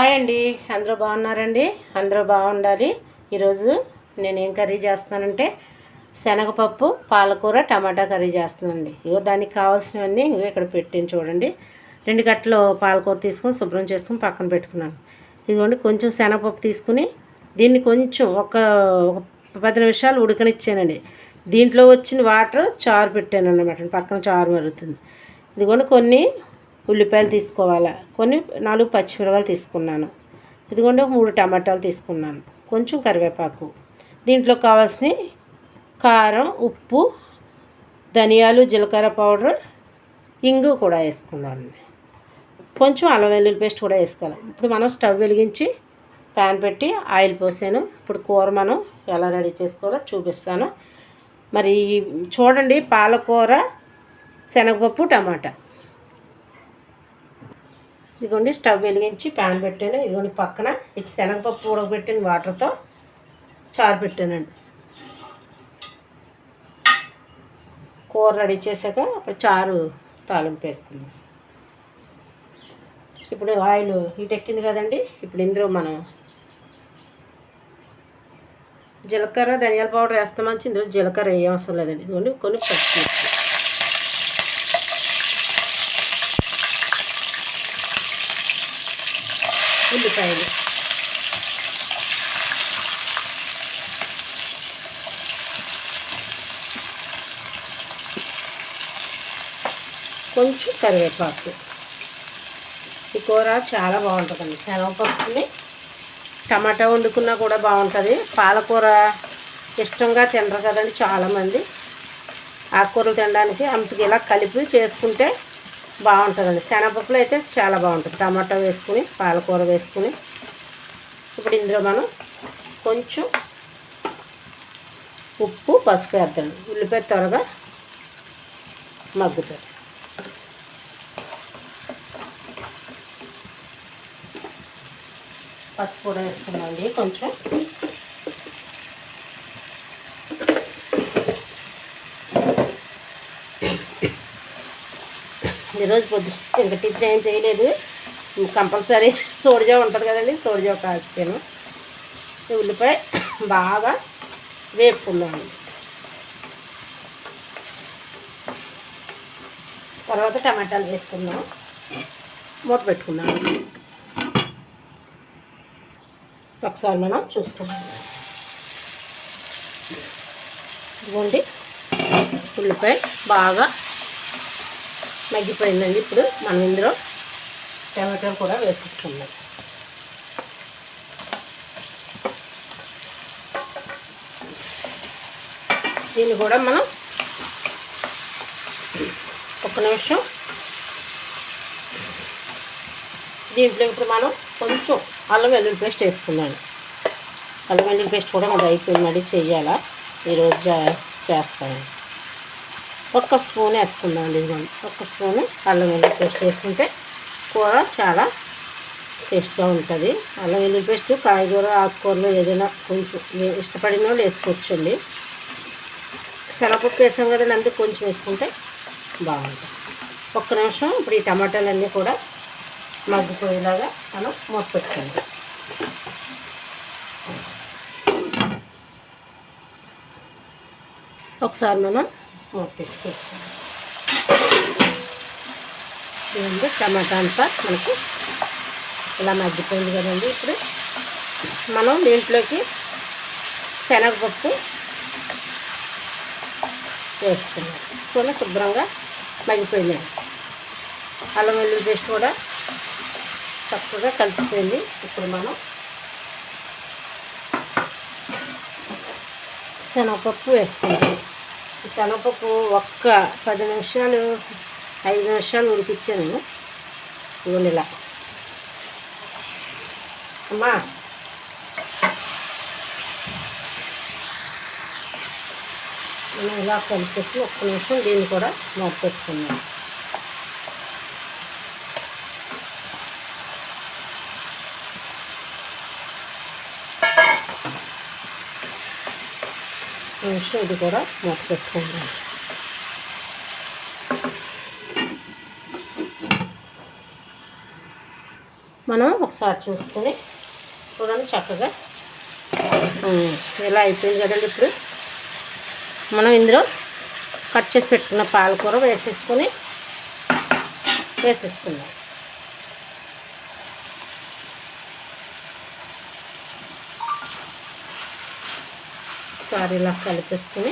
Hi అండి. అందరూ బాగున్నారండి? అందరూ బాగుండాలి. ఈరోజు నేను ఏం కర్రీ చేస్తున్నానంటే శనగపప్పు పాలకూర టమాటా కర్రీ చేస్తున్నానండి. ఇగో దానికి కావాల్సినవన్నీ ఇగో ఇక్కడ పెట్టాను చూడండి. రెండు గట్టలు పాలకూర తీసుకొని శుభ్రం చేసుకుని పక్కన పెట్టుకున్నాను. ఇదిగోండి కొంచెం శనగపప్పు తీసుకుని దీన్ని కొంచెం ఒక ఒక పది నిమిషాలు ఉడకనిచ్చానండి. దీంట్లో వచ్చిన వాటర్ చారు పెట్టాను అనమాట పక్కన చారు మరుగుతుంది. ఇదిగోండి కొన్ని ఉల్లిపాయలు తీసుకోవాలా. కొన్ని నాలుగు పచ్చిమిరపాలు తీసుకున్నాను. ఇదిగోండి ఒక మూడు టమాటాలు తీసుకున్నాను. కొంచెం కరివేపాకు. దీంట్లో కావాల్సిన కారం ఉప్పు ధనియాలు జీలకర్ర పౌడర్ ఇంగు కూడా వేసుకున్నాను. కొంచెం అల్లం వెల్లుల్లి పేస్ట్ కూడా వేసుకోవాలి. ఇప్పుడు మనం స్టవ్ వెలిగించి ప్యాన్ పెట్టి ఆయిల్ పోసాను. ఇప్పుడు కూర మనం ఎలా రెడీ చేసుకోవాలో చూపిస్తాను. మరి చూడండి పాలకూర శనగపప్పు టమాటా. ఇదిగోండి స్టవ్ వెలిగించి ప్యాన్ పెట్టాను. ఇదిగోండి పక్కన ఇది శనగపప్పు ఉడకబెట్టిన వాటర్తో చారు పెట్టానండి. కూర రెడీ చేశాక అప్పుడు చారు తాలింపు వేస్తుంది ఇప్పుడు ఆయిల్ హీట్ ఎక్కింది కదండి ఇప్పుడు ఇందులో మనం జీలకర్ర ధనియాల పౌడర్ వేస్తామని ఇందులో జీలకర్ర వేయవసరం లేదండి. ఇదిగోండి కొన్ని పచ్చిమిర్చి. ఉల్లిపాయలు. కొంచెం కరివేపాకు. ఈ కూర చాలా బాగుంటుందండి. శనగపప్పుని టమాటా వండుకున్నా కూడా బాగుంటుంది. పాలకూర ఇష్టంగా తినరు కదండి చాలామంది. ఆకుకూరలు తినడానికి అంతకు ఇలా కలిపి చేసుకుంటే బాగుంటుందండి. శనగపప్పులో అయితే చాలా బాగుంటుంది. టమాటా వేసుకుని పాలకూర వేసుకుని. ఇప్పుడు ఇందులో మనం కొంచెం ఉప్పు పసుపు వేద్దాం. ఉల్లిపాయ త్వరగా మగ్గుతుంది. పసుపు కూడా వేసుకున్నాండి కొంచెం ఈరోజు పొద్దు ఇంకా టిఫిన్ ఏం చేయలేదు. కంపల్సరీ సోడిజా ఉంటుంది కదండి సోడిజా కాసాను. ఉల్లిపాయ బాగా వేపుకున్నాను తర్వాత టమాటాలు వేసుకుందాం. మూత పెట్టుకున్నాను ఒకసారి మనం చూసుకున్నాం ఇదిగోండి. ఉల్లిపాయ బాగా మగ్గిపోయిందండి. ఇప్పుడు మనం ఇందులో టమాటాలు కూడా వేసేసుకుందాం. దీన్ని కూడా మనం ఒక నిమిషం దీంట్లో ఇప్పుడు మనం కొంచెం అల్లం వెల్లుల్లి పేస్ట్ వేసుకున్నాను అల్లం వెల్లుల్లి పేస్ట్ కూడా మాది అయిపోయింది మళ్ళీ చెయ్యాలా? ఈరోజు చేస్తాను. ఒక్క స్పూన్ వేసుకుందాం ఇదిగోండి ఒక్క స్పూన్ అల్లం వెల్లుల్లి పేస్ట్ వేసుకుంటే కూర చాలా టేస్ట్గా ఉంటుంది. అల్లం వెల్లుల్లి పేస్ట్ కాయగూర ఆకుకూరలు ఏదైనా కొంచెం ఇష్టపడిన వాళ్ళు వేసుకోవచ్చండి. శనగపప్పు వేసాం కదండి అందుకు కొంచెం వేసుకుంటే బాగుంటుంది. ఒక్క నిమిషం ఇప్పుడు ఈ టమాటాలన్నీ కూడా మగ్గిపోయేలాగా మనం మూత ఒకసారి మనం మూత ఇదండి టమాటా అంతా మనకు ఇలా మగ్గిపోయింది కదండి ఇప్పుడు. మనం దీంట్లోకి శనగపప్పు వేసుకున్నాం. చూడండి శుభ్రంగా మగ్గిపోయినాయి అల్లం వెల్లుల్లి పేస్ట్ కూడా చక్కగా కలిసిపోయింది. ఇప్పుడు మనం శనగపప్పు వేసుకుంటాం శనగపప్పు ఒక్క పది నిమిషాలు ఐదు నిమిషాలు ఉడికిచ్చాను ఇవ్వండి అమ్మా. ఇలా కలిపేసి ఒక్క నిమిషం దీన్ని కూడా మూత నిమిషం ఇది కూడా మూత పెట్టుకుందాం మనం ఒకసారి చూసుకొని చూడండి చక్కగా. ఇలా అయిపోయింది కదండి ఇప్పుడు? మనం ఇందులో కట్ చేసి పెట్టుకున్న పాలకూర వేసేసుకొని వేసేసుకుందాం. ఒకసారి ఇలా కలిపేసుకుని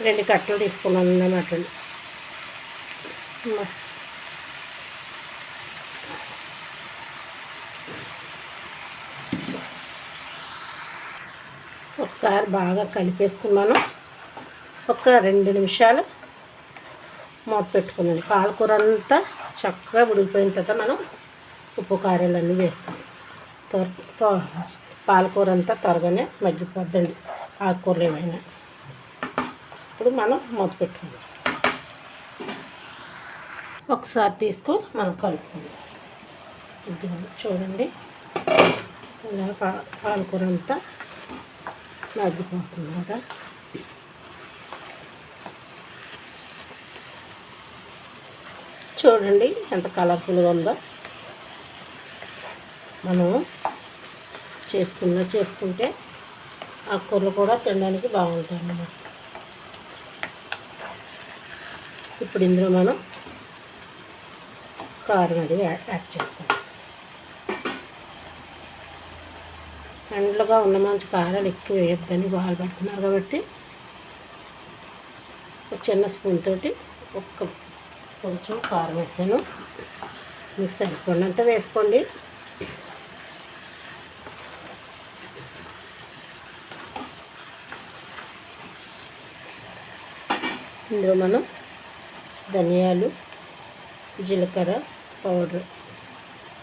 రెండు కట్టలు తీసుకున్నాను అన్నమాట ఒకసారి బాగా కలిపేసుకున్నాను. ఒక రెండు నిమిషాలు మూత పెట్టుకున్నాను. పాలకూర అంతా చక్కగా ఉడికిపోయిన తర్వాత మనం ఉప్పు కారాలన్నీ వేసుకున్నాం త్వర త్వ- పాలకూర అంతా త్వరగానే మగ్గిపోద్దండి. ఆకుకూరలు ఏమైనా. ఇప్పుడు మనం మూత పెట్టుకుందాం. ఒకసారి తీసుకు మనం కలుపుకుందాం. ఇది చూడండి. ఇలా పాలకూర అంతా మగ్గిపోతుంది కదా చూడండి ఎంత కలర్ఫుల్గా ఉందో. మనం చేసుకున్న చేసుకుంటే ఆ కూరలు కూడా తినడానికి బాగుంటాయి అన్నమాట ఇప్పుడు ఇందులో మనం కారం అది యాడ్ చేస్తాం ఎండలుగా ఉన్న మంచి కారాలు ఎక్కువ వేయొద్దని బాగా పెడుతున్నారు కాబట్టి ఒక చిన్న స్పూన్ తోటి ఒక్క కొంచెం కారం వేసాను. మీకు సరిపడినంత వేసుకోండి. ఇందులో మనం ధనియాలు జీలకర్ర పౌడర్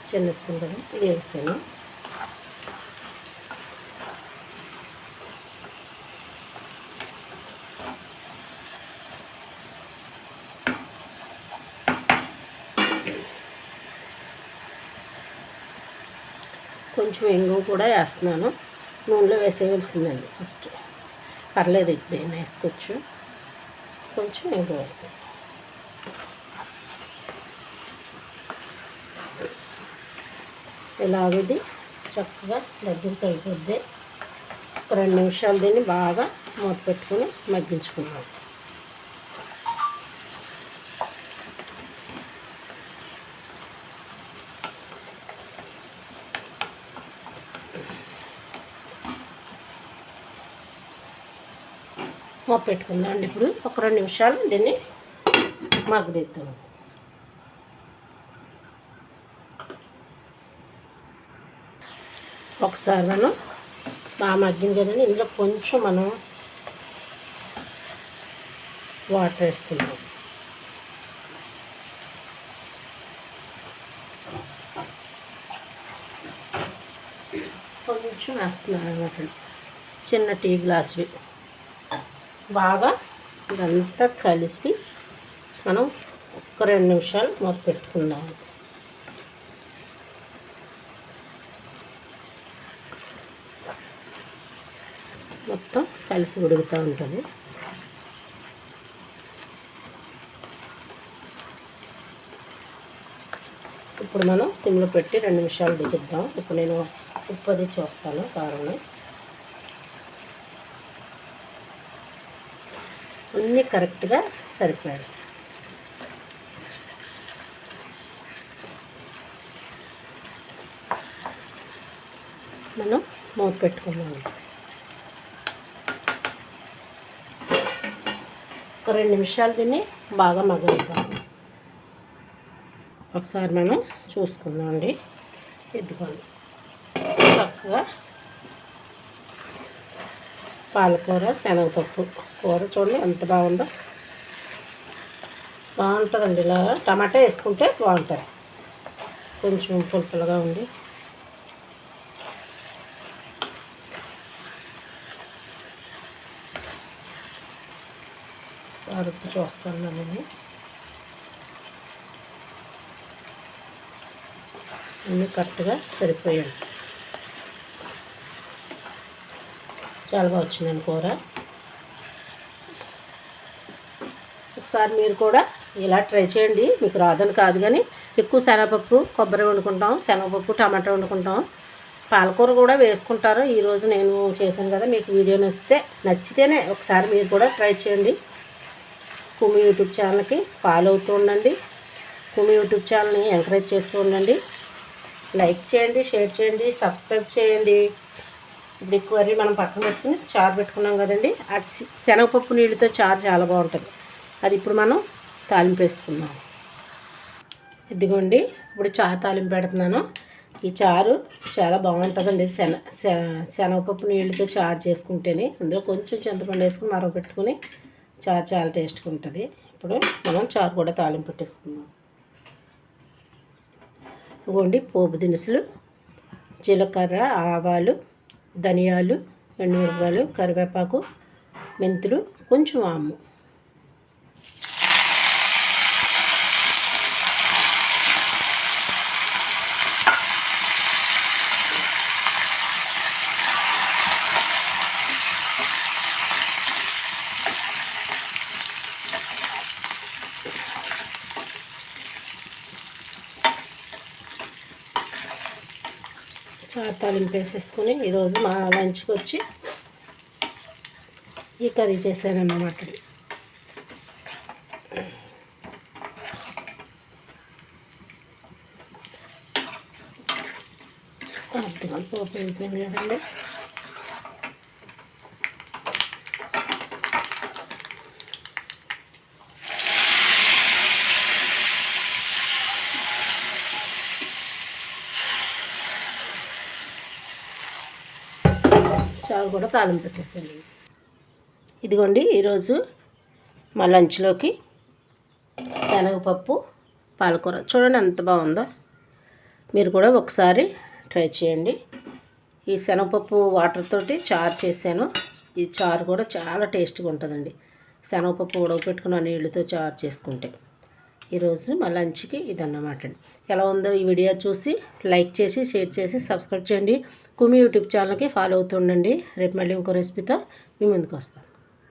చిన్న స్పూన్ కదా ఇది వేసాను. కొంచెం ఎంగు కూడా వేస్తున్నాను. నూనెలో వేసేయవలసిందండి ఫస్ట్. పర్లేదు ఇప్పుడు ఏం వేసుకోవచ్చు. కొంచెం ఎంగు వేసే ఇలాగది చక్కగా దగ్గరికి అయిపోద్ది. ఒక రెండు నిమిషాలు దీన్ని బాగా మూత పెట్టుకుని మగ్గించుకున్నాను మూత పెట్టుకుందాం అండి ఇప్పుడు. ఒక రెండు నిమిషాలు దీన్ని మగ్గదిద్దాం ఒకసారి మనం బాగా మగ్గింది కదండి. ఇందులో కొంచెం మనం వాటర్ వేసుకుందాం. కొంచెం వేస్తున్నాను అనమాట చిన్న టీ గ్లాసులు బాగా ఇదంతా కలిసి మనం ఒక రెండు నిమిషాలు మూత పెట్టుకుందాం. మొత్తం కలిసి ఉడుకుతూ ఉంటుంది. ఇప్పుడు మనం సిమ్లో పెట్టి రెండు నిమిషాలు దిగుద్దాం ఇప్పుడు నేను ఉప్పు అది చూస్తాను కారంలో అన్నీ కరెక్ట్గా సరిపోయాయి. మనం మూత పెట్టుకున్నాం ఒక రెండు నిమిషాలు తిని బాగా మగ్గనిద్దాం ఒకసారి మనం చూసుకుందాం అండి. ఎద్దుకోండి చక్కగా పాలకూర శనగపప్పు. కూర చూడండి ఎంత బాగుందో. బాగుంటుందండి ఇలా. టమాటా వేసుకుంటే బాగుంటుంది. కొంచెం పులుపులుగా ఉండి. సరుకు చూస్తాను నేను. అన్నీ కరెక్ట్గా సరిపోయాయి. చాలా బాగా వచ్చిందండి కూర. ఒకసారి మీరు కూడా ఇలా ట్రై చేయండి. మీకు రాదని కాదు కానీ ఎక్కువ శనగపప్పు కొబ్బరి వండుకుంటాం శనగపప్పు టమాటా వండుకుంటాం. పాలకూర కూడా వేసుకుంటారు. ఈరోజు నేను చేశాను కదా మీకు వీడియో నచ్చితే నచ్చితేనే ఒకసారి మీరు కూడా ట్రై చేయండి. కుమి యూట్యూబ్ ఛానల్కి ఫాలో అవుతూ ఉండండి. కుమి యూట్యూబ్ ఛానల్ని ఎంకరేజ్ చేస్తూ ఉండండి. లైక్ చేయండి షేర్ చేయండి సబ్స్క్రైబ్ చేయండి. ఇప్పుడు ఎక్కువ మనం పక్కన పెట్టుకుని చారు పెట్టుకున్నాం కదండి. ఆ శనగపప్పు నీళ్ళతో చారు చాలా బాగుంటుంది. అది ఇప్పుడు మనం తాలింపు వేసుకున్నాం ఇదిగోండి ఇప్పుడు చారు తాలింపు పెడుతున్నాను. ఈ చారు చాలా బాగుంటుందండి. శన శ- శనగపప్పు నీళ్ళతో చారు చేసుకుంటేనే. అందులో కొంచెం చింతపండు వేసుకుని మరో పెట్టుకుని చారు చాలా టేస్ట్గా ఉంటుంది. ఇప్పుడు మనం చారు కూడా తాలింపు పెట్టేసుకుందాం. ఇదిగోండి పోపు దినుసులు జీలకర్ర ఆవాలు ధనియాలు ఎండుమిరపకాయలు కరివేపాకు మెంతులు కొంచెం వాము చారు తాలింపు వేసేసుకుని ఈరోజు మా లంచ్కి వచ్చి ఈ కర్రీ చేశానన్నమాట. అర్థం పోపు అయిపోయింది కదండి. స్టవ్ కూడా తాళం పెట్టేసేయండి. ఇదిగోండి ఈరోజు మా లంచ్లోకి శనగపప్పు పాలకూర. చూడండి ఎంత బాగుందో. మీరు కూడా ఒకసారి ట్రై చేయండి. ఈ శనగపప్పు వాటర్ తోటి చారు చేశాను. ఈ చారు కూడా చాలా టేస్ట్గా ఉంటుందండి. శనగపప్పు ఉడకపెట్టుకున్న నీళ్ళతో చారు చేసుకుంటే. ఈరోజు మా లంచ్కి ఇదన్నమాట అండి. ఎలా ఉందో ఈ వీడియో చూసి లైక్ చేసి షేర్ చేసి సబ్స్క్రైబ్ చేయండి. కుమి యూట్యూబ్ ఛానల్కి ఫాలో అవుతుండండి. రేపు మళ్ళీ ఇంకో రెసిపీతో మీ ముందుకు వస్తాం.